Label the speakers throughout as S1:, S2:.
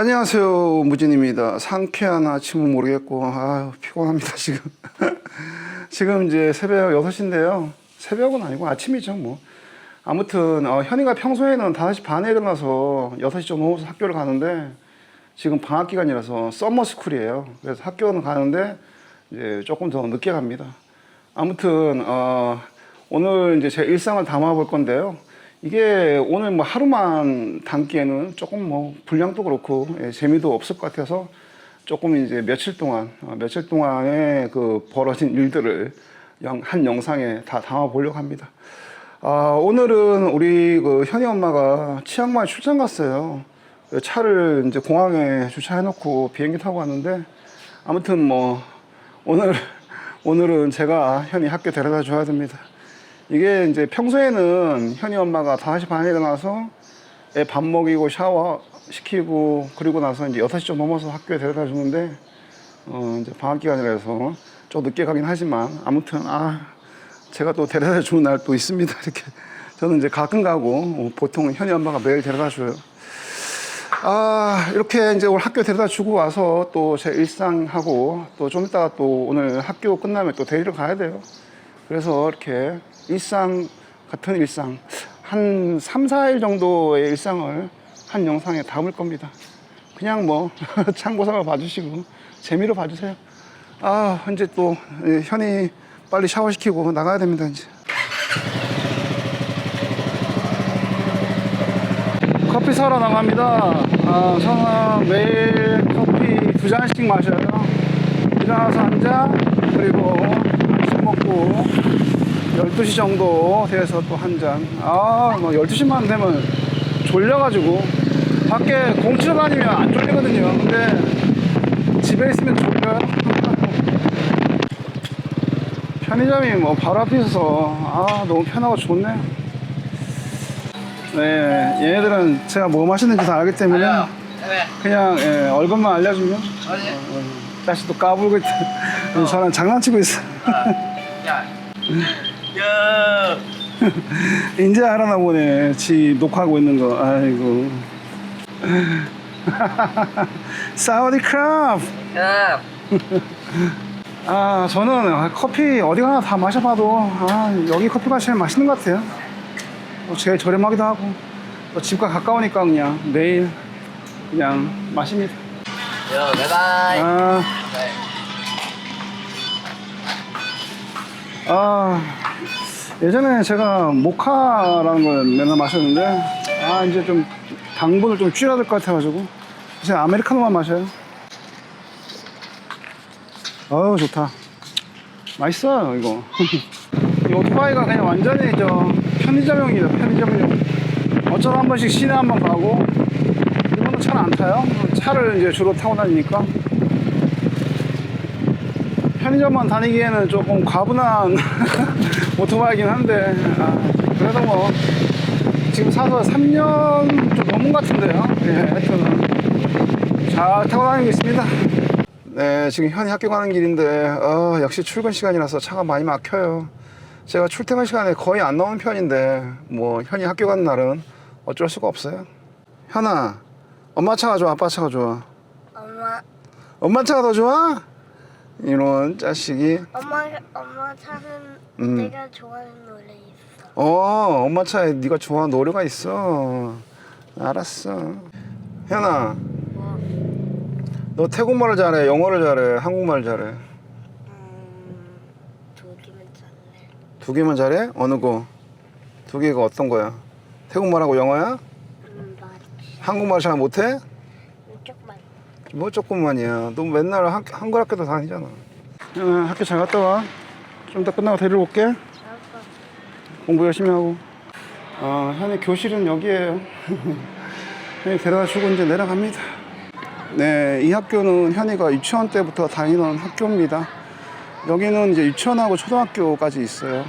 S1: 안녕하세요 무진입니다. 상쾌한 아침은 모르겠고 아유 피곤합니다 지금. 지금 이제 새벽 6시인데요. 새벽은 아니고 아침이죠 뭐. 아무튼 어, 현이가 평소에는 5시 반에 일어나서 6시 좀 넘어서 학교를 가는데 지금 방학 기간이라서 썸머 스쿨이에요. 그래서 학교는 가는데 이제 조금 더 늦게 갑니다. 아무튼 어, 오늘 이제 제 일상을 담아 볼 건데요. 이게 오늘 뭐 하루만 담기에는 조금 뭐 분량도 그렇고 예, 재미도 없을 것 같아서 조금 이제 며칠 동안 어, 며칠 동안의 그 벌어진 일들을 영- 한 영상에 다 담아 보려고 합니다. 아, 오늘은 우리 그 현이 엄마가 치앙마이 출장 갔어요. 그 차를 이제 공항에 주차해놓고 비행기 타고 왔는데 아무튼 뭐 오늘 오늘은 제가 현이 학교 데려다 줘야 됩니다. 이게 이제 평소에는 현이 엄마가 5시 반에 일어나서 애 밥 먹이고 샤워 시키고 그리고 나서 이제 6시 좀 넘어서 학교에 데려다 주는데 어 이제 방학 기간이라서 좀 늦게 가긴 하지만 아무튼 아 제가 또 데려다 주는 날 또 있습니다. 이렇게 저는 이제 가끔 가고 어, 보통 현이 엄마가 매일 데려다 줘요. 아, 이렇게 이제 오늘 학교 데려다 주고 와서 또 제 일상하고 또 좀 이따가 또 오늘 학교 끝나면 또 데리러 가야 돼요. 그래서 이렇게 일상 같은 일상 한 3, 4일 정도의 일상을 한 영상에 담을 겁니다. 그냥 뭐 참고 삼아 봐주시고 재미로 봐주세요. 아, 이제 또 예, 현이 빨리 샤워시키고 나가야 됩니다, 이제. 커피 사러 나갑니다. 아, 저는 매일 커피 두 잔씩 마셔요. 일어나서 한 잔, 그리고 술 먹고 12시 정도 돼서 또 한 잔. 아, 뭐 12시만 되면 졸려가지고 밖에 공치러 다니면 안 졸리거든요. 근데 집에 있으면 졸려요. 편의점이 뭐 바로 앞에 있어서 아, 너무 편하고 좋네요. 네, 얘네들은 제가 뭐 마시는지 다 알기 때문에 그냥 예, 얼굴만 알려주면 어, 다시 또 까불고 있다. 저는 장난치고 있어.
S2: 야. 야.
S1: 이제 알아나 보네. 지 녹화하고 있는 거. 아이고. 사우디 크랍.
S2: 야.
S1: 아, 저는 커피 어디 가나 다 마셔봐도 아, 여기 커피가 제일 맛있는 것 같아요. 뭐 제일 저렴하기도 하고 또 집과 가까우니까 그냥 매일 그냥 마십니다.
S2: 요, 바이바이.
S1: 아,
S2: 네.
S1: 아, 예전에 제가 모카라는 걸 맨날 마셨는데, 아, 이제 좀 당분을 좀 줄여야 될 것 같아가지고, 이제 아메리카노만 마셔요. 어우, 좋다. 맛있어요, 이거. 이 오토바이가 그냥 완전히 저 편의점용이에요, 편의점용. 어쩌다 한 번씩 시내 한 번 가고, 일본은 차를 안 타요. 차를 이제 주로 타고 다니니까. 편의점만 다니기에는 조금 과분한 오토바이긴 한데 아, 그래도 뭐 지금 사서 3년 좀 넘은 것 같은데요. 예, 하여튼 잘 타고 다니고 있습니다. 네 지금 현이 학교 가는 길인데 어, 역시 출근 시간이라서 차가 많이 막혀요. 제가 출퇴근 시간에 거의 안 나오는 편인데 뭐 현이 학교 가는 날은 어쩔 수가 없어요. 현아 엄마 차가 좋아? 아빠 차가 좋아?
S3: 엄마,
S1: 엄마 차가 더 좋아? 이런 자식이
S3: 엄마, 엄마 차는
S1: 음.
S3: 내가 좋아하는 노래 있어.
S1: 어, 엄마 차에 네가 좋아하는 노래가 있어. 알았어. 현아,
S3: 뭐,
S1: 너 태국말을 잘해, 영어를 잘해, 한국말 잘해.
S3: 음, 두 개만 잘래.
S1: 두 개만 잘해? 어느 거? 두 개가 어떤 거야? 태국말하고 영어야?
S3: 음,
S1: 한국말 잘 못해? 뭐 조금만이야. 너 맨날 학, 한글 학교도 다니잖아. 어, 학교 잘 갔다 와. 좀 이따 끝나고 데리러 올게. 공부 열심히 하고. 아, 현이 교실은 여기에요. 현이 데려다 주고 이제 내려갑니다. 네, 이 학교는 현이가 유치원 때부터 다니던 학교입니다. 여기는 이제 유치원하고 초등학교까지 있어요.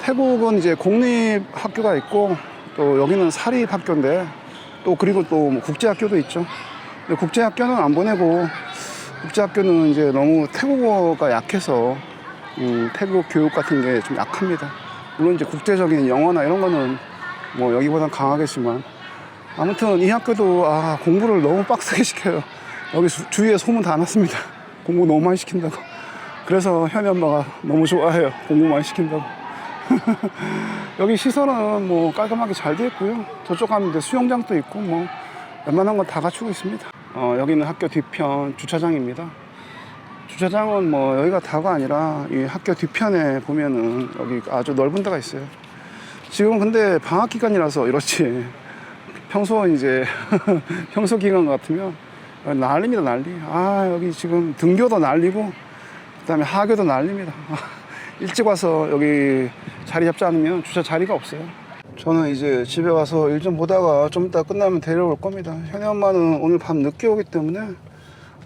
S1: 태국은 이제 공립 학교가 있고 또 여기는 사립 학교인데 또 그리고 또뭐 국제 학교도 있죠. 국제학교는 안 보내고 국제학교는 이제 너무 태국어가 약해서 음, 태국 교육 같은 게 좀 약합니다. 물론 이제 국제적인 영어나 이런 거는 뭐 여기보단 강하겠지만 아무튼 이 학교도 아, 공부를 너무 빡세게 시켜요. 여기 주, 주위에 소문 다 났습니다. 공부 너무 많이 시킨다고. 그래서 현이 엄마가 너무 좋아해요. 공부 많이 시킨다고. 여기 시설은 뭐 깔끔하게 잘 되어 있고요. 저쪽 가면 이제 수영장도 있고 뭐 웬만한 건 다 갖추고 있습니다. 어, 여기는 학교 뒤편 주차장입니다. 주차장은 뭐 여기가 다가 아니라 이 학교 뒤편에 보면은 여기 아주 넓은 데가 있어요. 지금 근데 방학 기간이라서 이렇지. 평소 이제 평소 기간 같으면 난립니다 난리. 아 여기 지금 등교도 난리고 그다음에 하교도 난립니다. 일찍 와서 여기 자리 잡지 않으면 주차 자리가 없어요. 저는 이제 집에 와서 일 좀 보다가 좀 이따 끝나면 데려올 겁니다. 현애 엄마는 오늘 밤 늦게 오기 때문에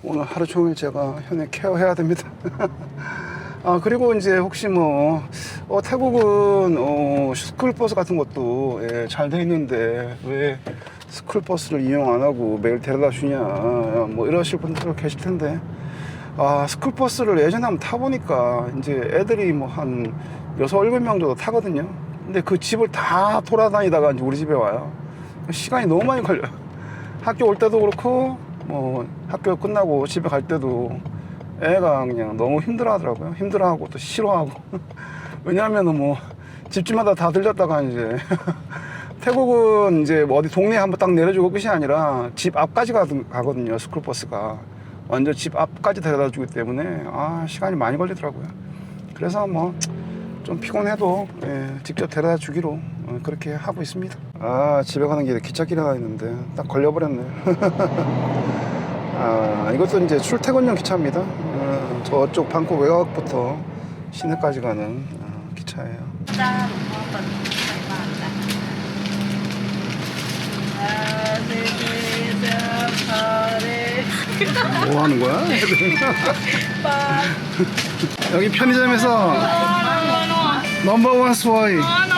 S1: 오늘 하루 종일 제가 현애 케어해야 됩니다. 아 그리고 이제 혹시 뭐 어, 태국은 어, 스쿨버스 같은 것도 예, 잘돼 있는데 왜 스쿨버스를 이용 안 하고 매일 데려다 주냐 뭐 이러실 분들 계실 텐데 아 스쿨버스를 예전에 한번 타보니까 이제 애들이 뭐 한 여섯 일곱 명 정도 타거든요 근데 그 집을 다 돌아다니다가 이제 우리 집에 와요 시간이 너무 많이 걸려요 학교 올 때도 그렇고 뭐 학교 끝나고 집에 갈 때도 애가 그냥 너무 힘들어 하더라고요. 힘들어 하고 또 싫어하고. 왜냐하면은 뭐 집집마다 다 들렸다가 이제 태국은 이제 뭐 어디 동네에 한번 딱 내려주고 끝이 아니라 집 앞까지 가거든요. 스쿨버스가. 완전 집 앞까지 데려다 주기 때문에 아, 시간이 많이 걸리더라고요. 그래서 뭐 좀 피곤해도 예, 직접 데려다 주기로 어, 그렇게 하고 있습니다. 아 집에 가는 길에 기찻길에가 있는데 딱 걸려버렸네. 아 이것도 이제 출퇴근용 기차입니다. 어, 저쪽 방콕 외곽부터 시내까지 가는 어, 기차예요. 뭐 하는 거야? 여기 편의점에서 넘버원 스와이,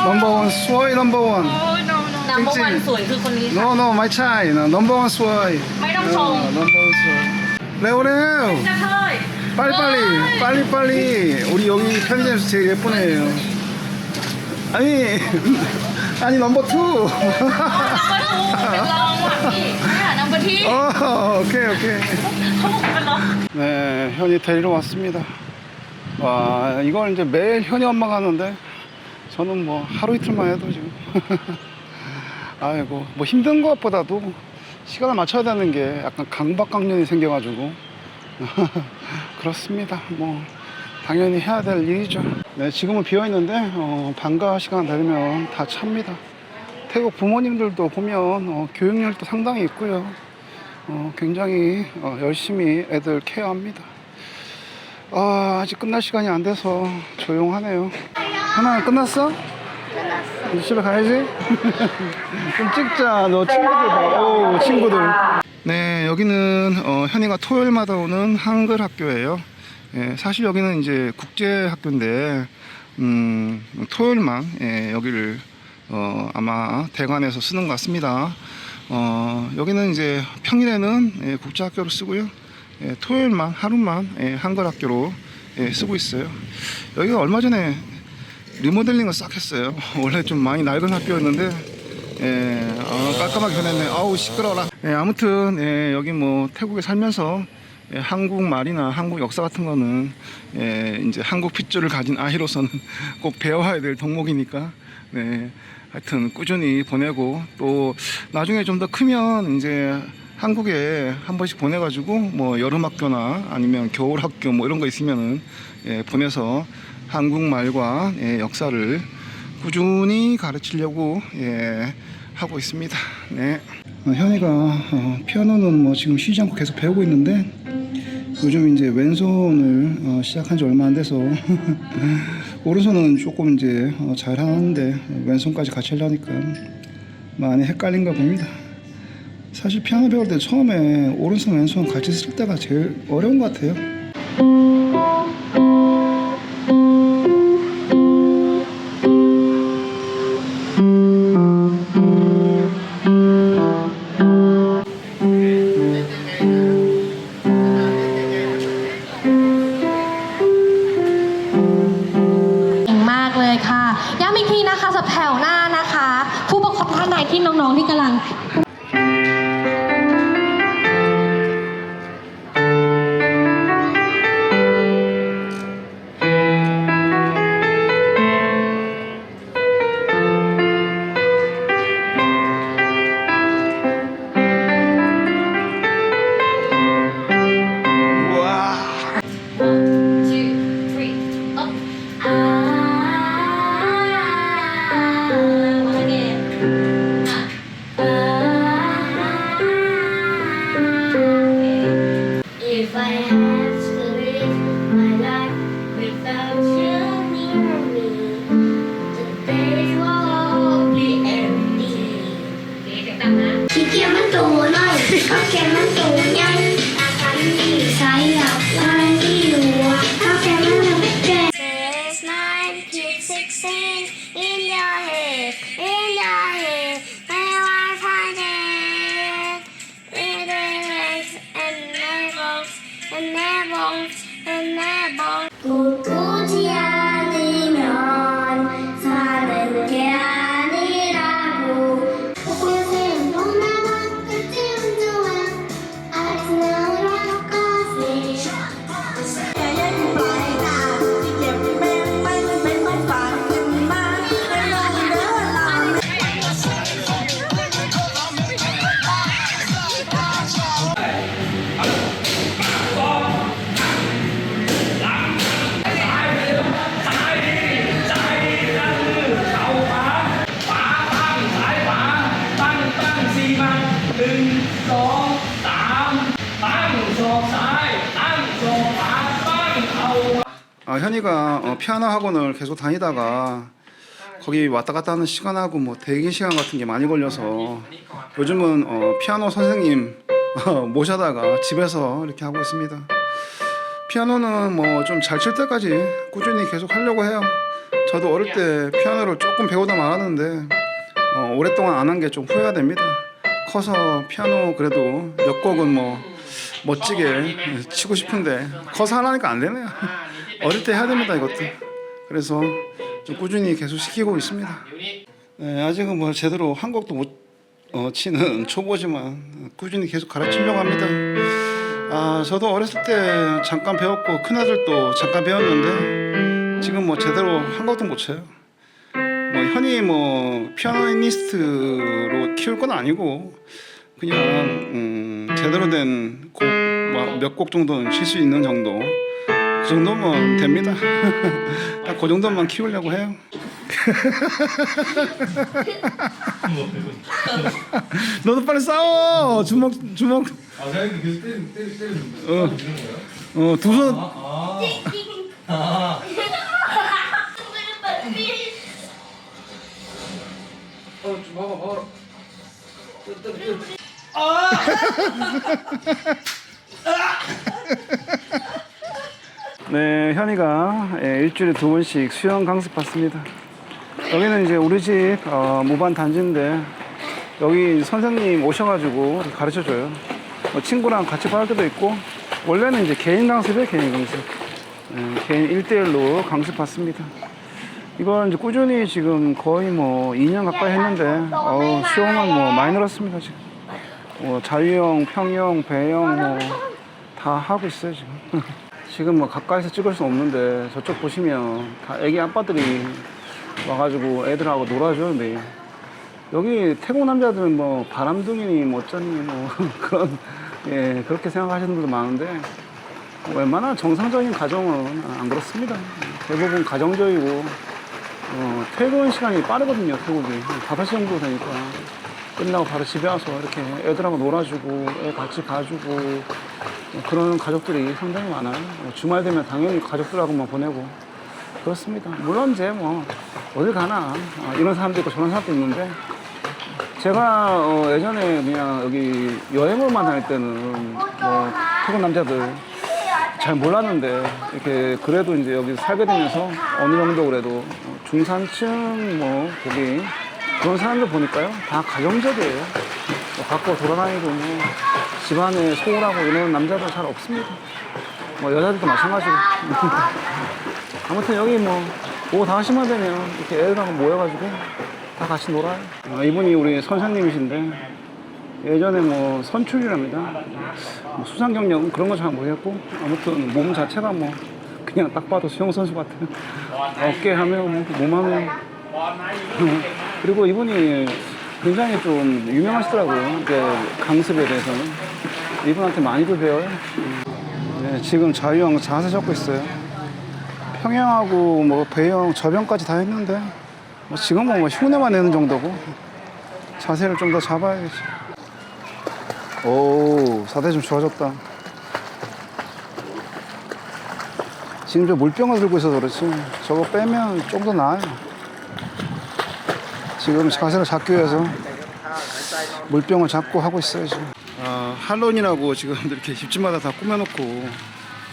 S1: 넘버원 스와이 넘버원.
S4: นัมเบอร์วันสวยคือคนนี้ค่ะ
S1: No no my chai, no 넘버원 스와이.
S4: ไม่ต้องชง
S1: 넘버원 스와이. 레오 레오.
S4: จะเท่ย
S1: 빨리 빨리 빨리 빨리. 우리 여기 편의점에서 제일 예쁜 애예요. 아니 아니 넘버 투.
S4: นัมเบอร์ทูเป็นรองว่ะพี่เนี่ยนัมเบอร์ที่
S1: 어, 오케이, 오케이.
S4: เขาบอกเป็นรอง
S1: 네, 현이 데리러 왔습니다. 와, 이걸 이제 매일 현이 엄마가 하는데, 저는 뭐 하루 이틀만 해도 지금. 아이고, 뭐 힘든 것보다도 시간을 맞춰야 되는 게 약간 강박강령이 생겨가지고. 그렇습니다. 뭐, 당연히 해야 될 일이죠. 네, 지금은 비어있는데, 어, 방과 시간 되면 다 찹니다. 태국 부모님들도 보면 어, 교육열도 상당히 있고요. 어, 굉장히 어, 열심히 애들 케어합니다. 아, 아직 끝날 시간이 안 돼서 조용하네요. 하나 끝났어? 끝났어. 이제 집에 가야지. 좀 찍자. 너 친구들 봐. 오, 친구들. 네, 여기는 어, 현이가 토요일마다 오는 한글 학교예요. 예, 사실 여기는 이제 국제 학교인데 음, 토요일만 예, 여기를 어, 아마 대관에서 쓰는 것 같습니다. 어, 여기는 이제 평일에는 예, 국제 학교로 쓰고요. 예, 토요일만 하루만 예, 한글 학교로 예, 쓰고 있어요. 여기가 얼마 전에 리모델링을 싹 했어요. 원래 좀 많이 낡은 학교였는데 예, 어, 깔끔하게 변했네. 아우 시끄러라. 예, 아무튼 예, 여기 뭐 태국에 살면서 예, 한국 말이나 한국 역사 같은 거는 예, 이제 한국 핏줄을 가진 아이로서는 꼭 배워야 될 덕목이니까 네, 하여튼 꾸준히 보내고 또 나중에 좀 더 크면 이제 한국에 한 번씩 보내가지고 뭐 여름 학교나 아니면 겨울 학교 뭐 이런 거 있으면은 예, 보내서 한국말과 예, 역사를 꾸준히 가르치려고 예, 하고 있습니다. 네. 어, 현이가 어, 피아노는 뭐 지금 쉬지 않고 계속 배우고 있는데 요즘 이제 왼손을 어, 시작한 지 얼마 안 돼서 오른손은 조금 이제 어, 잘 하는데 왼손까지 같이 하려니까 많이 헷갈린가 봅니다. 사실 피아노 배울 때 처음에 오른손 왼손 같이 쓸 때가 제일 어려운 것 같아요. 아, 현이가 어, 피아노 학원을 계속 다니다가 거기 왔다 갔다 하는 시간하고 뭐 대기 시간 같은 게 많이 걸려서 요즘은 어, 피아노 선생님 어, 모셔다가 집에서 이렇게 하고 있습니다. 피아노는 뭐 좀 잘 칠 때까지 꾸준히 계속 하려고 해요. 저도 어릴 때 피아노를 조금 배우다 말았는데 어, 오랫동안 안 한 게 좀 후회가 됩니다. 커서 피아노 그래도 몇 곡은 뭐 멋지게 치고 싶은데 커서 하라니까 안 되네요. 어릴 때 해야 됩니다 이것도. 그래서 좀 꾸준히 계속 시키고 있습니다. 네, 아직은 뭐 제대로 한 곡도 못 어, 치는 초보지만 꾸준히 계속 가르치려고 합니다. 아, 저도 어렸을 때 잠깐 배웠고 큰 아들도 잠깐 배웠는데 지금 뭐 제대로 한 곡도 못 쳐요. 뭐 현이 뭐 피아노니스트로 키울 건 아니고 그냥 음, 제대로 된 곡 몇곡 정도는 칠 수 있는 정도 그 정도면 됩니다. 딱 그 정도만 키우려고 해요. 너도 빨리 싸워 주먹 주먹
S5: 아, 사장님 계속 때리, 때리, 때리는
S1: 어,
S5: 거예요?
S1: 어, 두 손.
S5: 아, 어, 좀 봐봐. 때려, 때려, 때려.
S1: 네, 현이가 예, 일주일에 두 번씩 수영 강습 받습니다. 여기는 이제 우리 집 어, 무반 단지인데 여기 선생님 오셔가지고 가르쳐 줘요. 뭐 친구랑 같이 받을 때도 있고 원래는 이제 개인 강습이에요, 개인 강습. 예, 개인 1대1로 강습 받습니다. 이걸 이제 꾸준히 지금 거의 뭐 2년 가까이 했는데 어, 수영은 뭐 많이 늘었습니다 지금. 뭐 자유형, 평형, 배형 뭐 다 하고 있어요 지금. 지금 뭐 가까이서 찍을 수 없는데 저쪽 보시면 다 애기 아빠들이 와가지고 애들하고 놀아줘요 매일. 여기 태국 남자들은 뭐 바람둥이니 뭐 어쩌니 뭐 그런 예 그렇게 생각하시는 분도 많은데 웬만한 정상적인 가정은 안 그렇습니다. 대부분 가정적이고 어, 퇴근 시간이 빠르거든요 태국이 5시 정도 되니까 끝나고 바로 집에 와서 이렇게 애들하고 놀아주고 애 같이 봐주고 뭐 그런 가족들이 상당히 많아요. 뭐 주말 되면 당연히 가족들하고만 보내고. 그렇습니다. 물론 이제 뭐 어딜 가나 어, 이런 사람도 있고 저런 사람도 있는데 제가 어, 예전에 그냥 여기 여행을만 다닐 때는 뭐 태국 남자들 잘 몰랐는데 이렇게 그래도 이제 여기 살게 되면서 어느 정도 그래도 어, 중산층 뭐 거기 그런 사람들 보니까요. 다 가정적이에요. 뭐 밖으로 돌아다니고 뭐 집안에 소홀하고 이런 남자들 잘 없습니다 뭐 여자들도 마찬가지고 아무튼 여기 뭐 오후 5시만 되면 이렇게 애들하고 모여가지고 다 같이 놀아요 아, 이분이 우리 선생님이신데 예전에 뭐 선출이랍니다. 뭐 수상 경력은 그런 거 잘 모르겠고 아무튼 몸 자체가 뭐 그냥 딱 봐도 수영 선수 같아요. 어깨 하면 뭐, 몸 하면 그리고 이분이 굉장히 좀 유명하시더라고요. 이제 강습에 대해서는 이분한테 많이도 배워요. 네, 지금 자유형 자세 잡고 있어요. 평형하고 뭐 배영 저병까지 다 했는데 뭐 지금은 뭐 흉내만 내는 정도고 자세를 좀 더 잡아야겠지. 오, 사대 좀 좋아졌다. 지금 저 물병을 들고 있어서 그렇지. 저거 빼면 좀 더 나아요. 지금 자세를 잡기 위해서 물병을 잡고 하고 있어요, 지금. 아, 할론이라고 지금 이렇게 집집마다 다 꾸며놓고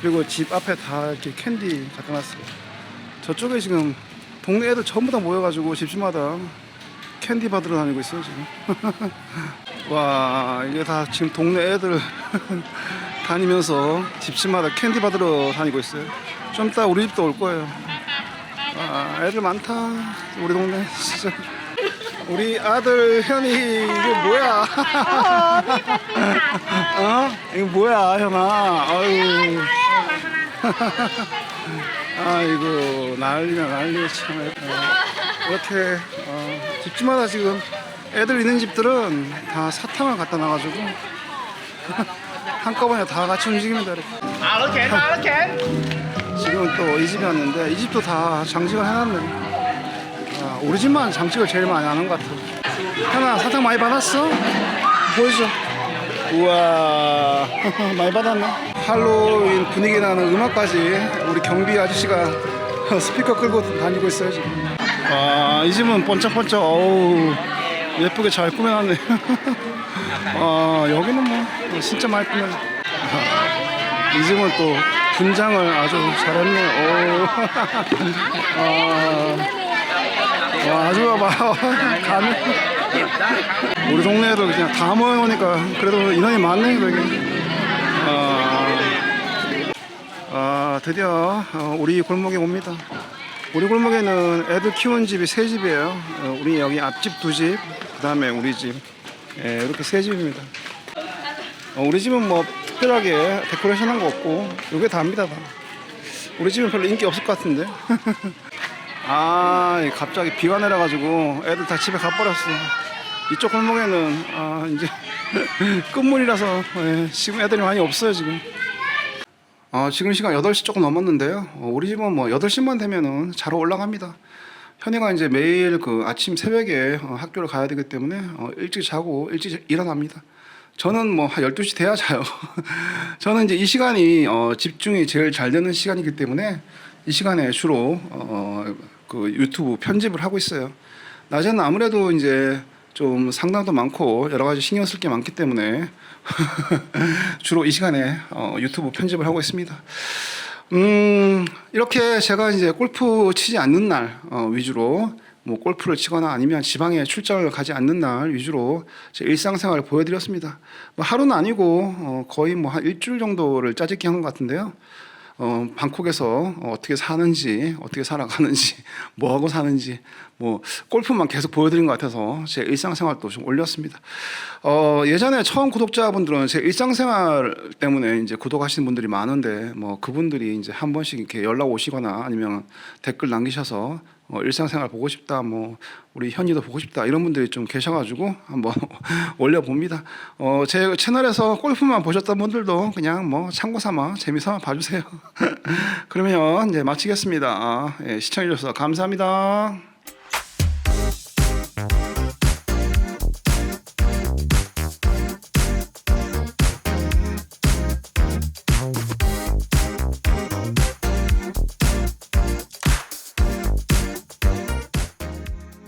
S1: 그리고 집 앞에 다 이렇게 캔디 갖다 놨어요. 저쪽에 지금 동네 애들 전부 다 모여가지고 집집마다 캔디 받으러 다니고 있어요, 지금. 와 이게 다 지금 동네 애들 다니면서 집집마다 캔디 받으러 다니고 있어요. 좀 이따 우리 집도 올 거예요. 아 애들 많다 우리 동네 진짜. 우리 아들 현이 이게 뭐야? 어? 이거 뭐야 현아? 아유. 아이고 난리나 난리 참. 어, 이렇게 어, 집집마다 지금 애들 있는 집들은 다 사탕을 갖다 놔가지고 한꺼번에 다 같이 움직입니다 이렇게. 지금 또이 집에 왔는데 이 집도 다 장식을 해놨네. 아, 우리 집만 장식을 제일 많이 하는 것 같아. 현아 사탕 많이 받았어? 보여줘. 우와 많이 받았네. 할로윈 분위기 나는 음악까지 우리 경비 아저씨가 스피커 끌고 다니고 있어요 지금. 아, 이 집은 번쩍번쩍 어우 예쁘게 잘 꾸며놨네. 아, 여기는 뭐 진짜 많이 꾸며. 이 집은 또 분장을 아주 잘했네. 오. 아, 와, 아주 봐. 감이. 우리 동네에도 그냥 다 모여놓으니까 그래도 인원이 많네 여기. 아, 아 드디어 어, 우리 골목에 옵니다. 우리 골목에는 애들 키우는 집이 세 집이에요. 어, 우리 여기 앞집 두 집, 그 다음에 우리 집. 예, 이렇게 세 집입니다. 어, 우리 집은 뭐 특별하게 데코레이션 한 거 없고 이게 다입니다 다. 우리 집은 별로 인기 없을 것 같은데. 아 갑자기 비가 내려가지고 애들 다 집에 가버렸어. 이쪽 골목에는 아 이제 끝물이라서 예, 지금 애들이 많이 없어요 지금. 아 지금 시간 8시 조금 넘었는데요. 어, 우리 집은 뭐 8시만 되면은 자러 올라갑니다. 현이가 이제 매일 그 아침 새벽에 어, 학교를 가야 되기 때문에 어, 일찍 자고 일찍 일어납니다. 저는 뭐 한 12시 돼야 자요. 저는 이제 이 시간이 어, 집중이 제일 잘 되는 시간이기 때문에 이 시간에 주로 어, 그 유튜브 편집을 하고 있어요. 낮에는 아무래도 이제 좀 상담도 많고 여러 가지 신경 쓸 게 많기 때문에 주로 이 시간에 어, 유튜브 편집을 하고 있습니다. 음, 이렇게 제가 이제 골프 치지 않는 날 어, 위주로 뭐 골프를 치거나 아니면 지방에 출장을 가지 않는 날 위주로 제 일상생활을 보여드렸습니다. 뭐 하루는 아니고 어, 거의 뭐 한 일주일 정도를 짜집기 한 것 같은데요. 어, 방콕에서 어, 어떻게 사는지, 어떻게 살아가는지, 뭐 하고 사는지, 뭐 골프만 계속 보여드린 것 같아서 제 일상생활도 좀 올렸습니다. 어, 예전에 처음 구독자분들은 제 일상생활 때문에 이제 구독하시는 분들이 많은데 뭐 그분들이 이제 한 번씩 이렇게 연락 오시거나 아니면 댓글 남기셔서 어, 일상생활 보고 싶다, 뭐 우리 현이도 보고 싶다 이런 분들이 좀 계셔가지고 한번 올려봅니다. 어, 제 채널에서 골프만 보셨던 분들도 그냥 뭐 참고삼아 재미삼아 봐주세요. 그러면 이제 마치겠습니다. 아, 예, 시청해주셔서 감사합니다.